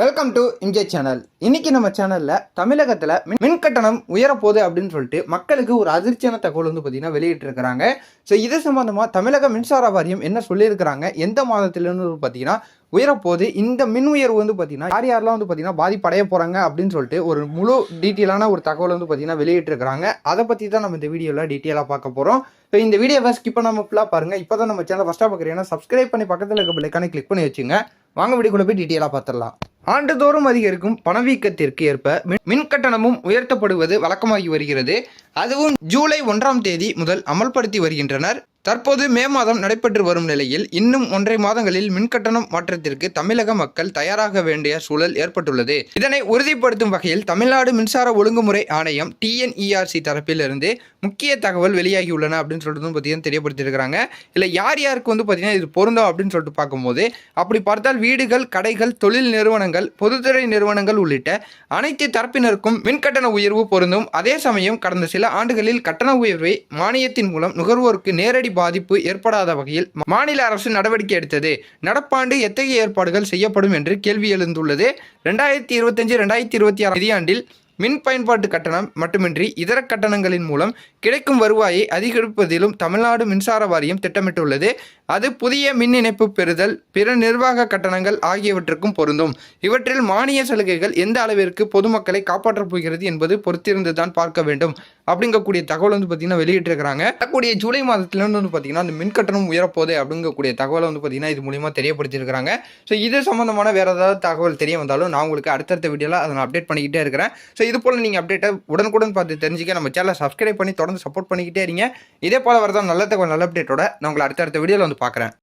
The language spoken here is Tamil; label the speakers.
Speaker 1: வெல்கம் டு இங்கே சேனல் இன்னைக்கு நம்ம சேனலில் தமிழகத்தில் மின் கட்டணம் உயரப்போகுது அப்படின்னு சொல்லிட்டு மக்களுக்கு ஒரு அதிர்ச்சியான தகவல் வந்து பார்த்தீங்கன்னா வெளியிட்டிருக்கிறாங்க ஸோ இது சம்மந்தமாக தமிழக மின்சார வாரியம் என்ன சொல்லியிருக்கிறாங்க எந்த மாதத்துலன்னு பார்த்தீங்கன்னா உயரப்போது இந்த மின் உயர்வு வந்து பார்த்தீங்கன்னா யார் யாரெல்லாம் வந்து பார்த்தீங்கன்னா பாதிப்படைய போகிறாங்க அப்படின்னு சொல்லிட்டு ஒரு முழு டீட்டெயிலான ஒரு தகவல் வந்து பார்த்தீங்கன்னா வெளியிட்டிருக்கிறாங்க அதை பற்றி தான் நம்ம இந்த வீடியோவில் டீட்டெயிலாக பார்க்க போகிறோம் இப்போ இந்த வீடியோவை ஸ்கிப் பண்ணாமல் ஃபுல்லாக பாருங்கள் இப்போ தான் நம்ம சேனல் ஃபஸ்ட்டாக பார்க்குறீங்கன்னா சப்ஸ்கிரைப் பண்ணி பக்கத்தில் இருக்க பிள்ளைக்கான கிளிக் பண்ணி வச்சுங்க வாங்க வீடியோக்குள்ளே போய் டீட்டெயிலாக பார்த்துடலாம் ஆண்டுதோறும் அதிகரிக்கும் பணவீக்கத்திற்கு ஏற்ப மின் கட்டணமும் உயர்த்தப்படுவது வழக்கமாகி வருகிறது அதுவும் ஜூலை ஒன்றாம் தேதி முதல் அமல்படுத்தி வருகின்றனர் தற்போது மே மாதம் நடைபெற்று வரும் நிலையில் இன்னும் ஒன்றை மாதங்களில் மின்கட்டணம் மாற்றத்திற்கு தமிழக மக்கள் தயாராக வேண்டிய சூழல் ஏற்பட்டுள்ளது இதனை உறுதிப்படுத்தும் வகையில் தமிழ்நாடு மின்சார ஒழுங்குமுறை ஆணையம் டிஎன்இஆர்சி e தரப்பிலிருந்து முக்கிய தகவல் வெளியாகியுள்ளன அப்படின்னு சொல்லிட்டு வந்து தெரியப்படுத்திருக்கிறாங்க இல்லை யார் யாருக்கு வந்து பார்த்தீங்கன்னா இது பொருந்தோம் அப்படின்னு சொல்லிட்டு பார்க்கும்போது அப்படி பார்த்தால் வீடுகள் கடைகள் தொழில் நிறுவனங்கள் பொதுத்துறை நிறுவனங்கள் உள்ளிட்ட அனைத்து தரப்பினருக்கும் மின்கட்டண உயர்வு பொருந்தும் அதே சமயம் கடந்த சில ஆண்டுகளில் கட்டண உயர்வை மானியத்தின் மூலம் நுகர்வோருக்கு நேரடி உயிர்நாடி பாதிப்பு ஏற்படாத வகையில் மாநில அரசு நடவடிக்கை எடுத்தது நடப்பாண்டு எத்தகைய ஏற்பாடுகள் செய்யப்படும் என்று கேள்வி எழுந்துள்ளது ரெண்டாயிரத்தி இருபத்தஞ்சு ரெண்டாயிரத்தி இருபத்தி ஆறு நிதியாண்டில் மின் பயன்பாட்டு கட்டணம் மட்டுமின்றி இதர கட்டணங்களின் மூலம் கிடைக்கும் வருவாயை அதிகரிப்பதிலும் தமிழ்நாடு மின்சார வாரியம் திட்டமிட்டுள்ளது அது புதிய மின் இணைப்பு பெறுதல் பிற நிர்வாக கட்டணங்கள் ஆகியவற்றுக்கும் பொருந்தும் இவற்றில் மானிய சலுகைகள் எந்த அளவிற்கு பொதுமக்களை காப்பாற்றப் போகிறது என்பது பொறுத்திருந்து தான் பார்க்க வேண்டும் அப்படிங்கக்கூடிய தகவல் வந்து பார்த்தீங்கன்னா வெளியிட்டிருக்கிறாங்க வரக்கூடிய ஜூலை மாதத்திலிருந்து வந்து பார்த்தீங்கன்னா அந்த மின் கட்டணம் உயரப்போதே அப்படிங்கக்கூடிய தகவலை வந்து பார்த்தீங்கன்னா இது மூலியமாக தெரியப்படுத்தியிருக்கிறாங்க ஸோ இது சம்மந்தமான வேறு ஏதாவது தகவல் தெரிய வந்தாலும் நான் உங்களுக்கு அடுத்தடுத்த வீடியோவில் அதை நான் அப்டேட் பண்ணிக்கிட்டே இருக்கிறேன் ஸோ இது போல் நீங்கள் அப்டேட்டை உடனுக்குடன் பார்த்து தெரிஞ்சுக்க நம்ம சேனலை சப்ஸ்கிரைப் பண்ணி தொடர்ந்து சப்போர்ட் பண்ணிக்கிட்டே இருங்க இதே போல் வரதான் நல்ல தகவல் நல்ல அப்டேட்டோட நான் உங்களை அடுத்தடுத்த வீடியோவில் வந்து பார்க்குறேன்